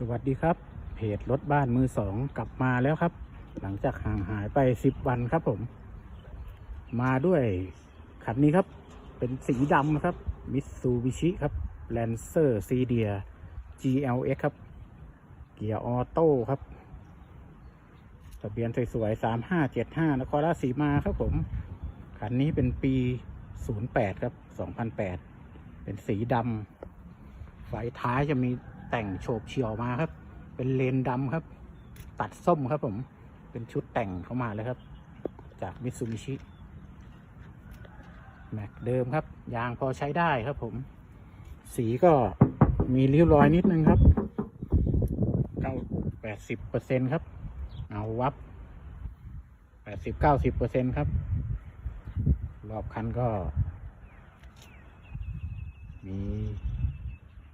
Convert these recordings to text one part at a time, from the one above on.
สวัสดีครับ เพจรถบ้านมือสองกลับมาแล้วครับ หลังจากห่างหายไปสิบวันครับผม มาด้วยคันนี้ครับ เป็นสีดำครับมิตซูบิชิครับแลนเซอร์ซีเดีย GLX ครับ เกียร์ออโต้ครับทะเบียนสวยๆสามห้าเจ็ดห้านครราชสีมาครับผมคันนี้เป็นปี08ครับ2008เป็นสีดำไฟท้ายจะมี แต่งโฉบเฉี่ยวมาครับ เป็นเลนดำครับ ตัดส้มครับผม เป็นชุดแต่งเข้ามาเลยครับ จากมิตซูบิชิแม็กเดิมครับ ยางพอใช้ได้ครับผม สีก็มีริ้วรอยนิดนึงครับเก้าแปดสิบเปอร์เซ็นครับ เอาวับแปดสิบเก้าสิบเปอร์เซ็นครับ รอบคันก็ มี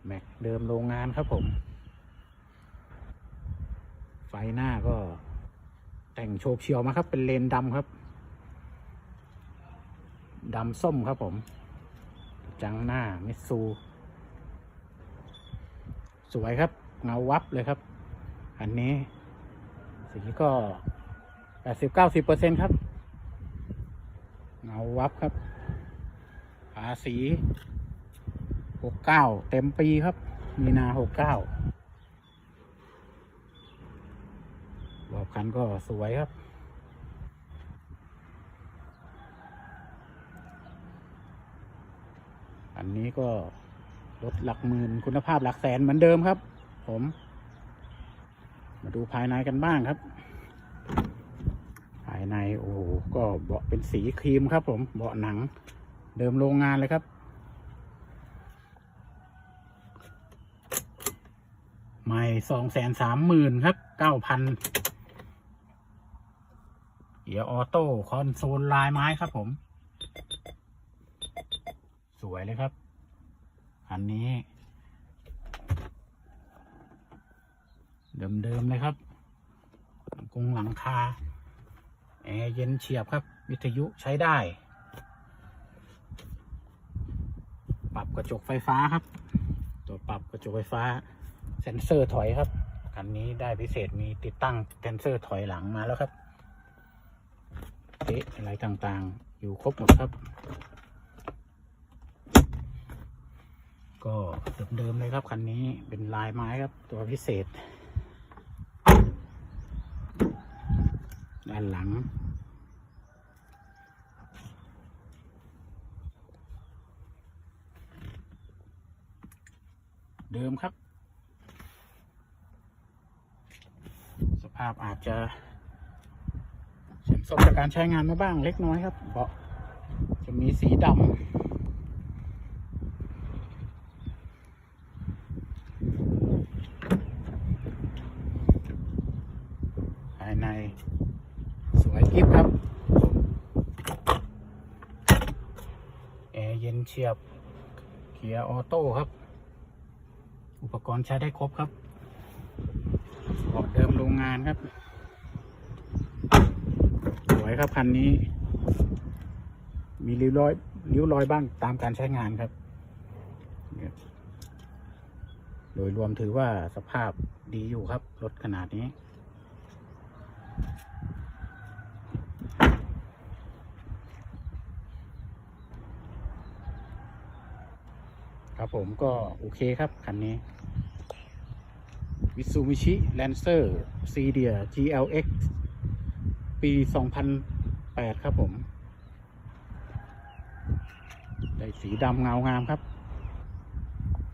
แม็กเดิมโรงงานครับผม ไฟหน้าก็แต่งโฉบเฉียวมาครับ เป็นเลนดำครับดำส้มครับผม จังหน้ามิซู สวยครับ เงาวับเลยครับ อันนี้สีก็แปดสิบเก้าสิบเปอร์เซ็นครับ เงาวับครับภาษี หกเก้าเต็มปีครับ มีนาหกเก้ารอบคันก็สวยครับ อันนี้ก็รถหลักหมื่นคุณภาพหลักแสนเหมือนเดิมครับ ผม มาดูภายในกันบ้างครับ ภายในโอ้โหก็เบาะเป็นสีครีมครับ ผมเบาะหนังเดิมโรงงานเลยครับ ใหม่สองแสนสามหมื่นครับเก้าพันเกียร์ออโต้คอนโซลลายไม้ครับผม สวยเลยครับ อันนี้ เดิมๆเลยครับกรงหลังคา แอร์เย็นเฉียบครับ วิทยุใช้ได้ ปรับกระจกไฟฟ้าครับ ตัวปรับกระจกไฟฟ้า เซ็นเซอร์ถอยครับคันนี้ได้พิเศษมีติดตั้งเซ็นเซอร์ถอยหลังมาแล้วครับเอ๊ะอะไรต่างๆ อยู่ครบหมดครับ ก็เดิมๆเลยครับคันนี้เป็นลายไม้ครับ ตัวพิเศษ ด้านหลังเดิมครับ สภาพอาจจะเสื่อมโทรมจากการใช้งานมาบ้างเล็กน้อยครับเบาะจะมีสีดำภายในสวยกิฟครับแอร์เย็นเฉียบเกียร์ออโต้ครับ อุปกรณ์ใช้ได้ครบครับเบาะเดิม รงงานครับ สวยครับคันนี้ มีริ้วรอยริ้วรอยบ้างตามการใช้งานครับ โดยรวมถือว่าสภาพดีอยู่ครับ รถขนาดนี้ ครับผมก็โอเคครับคันนี้ Mitsubishi Lancer c d i a GLX ปี 2008 ครับผม ได้สีดำเงางามครับ